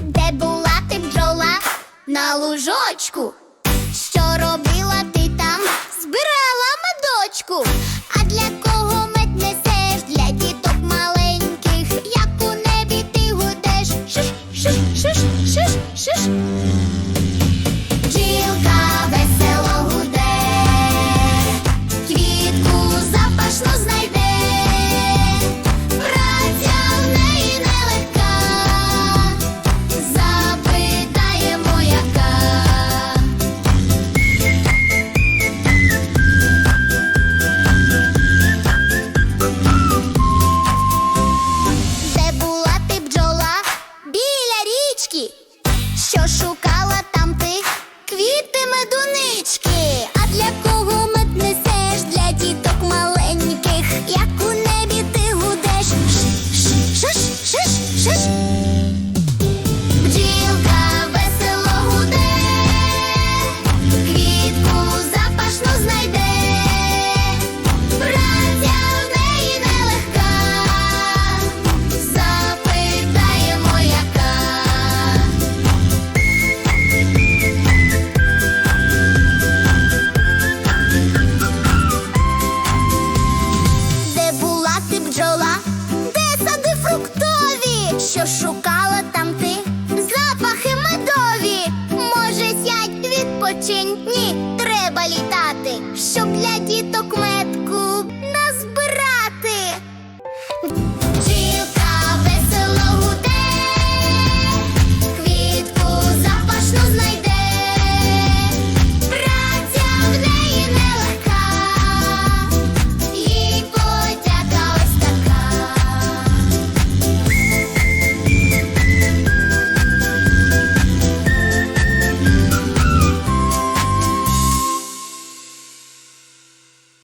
Де була ти бджола на лужочку? що шукала там ти квіти медунич? що шукала там ти запахи медові, може, сядь відпочинь, ні, треба літати, щоб для діток мед.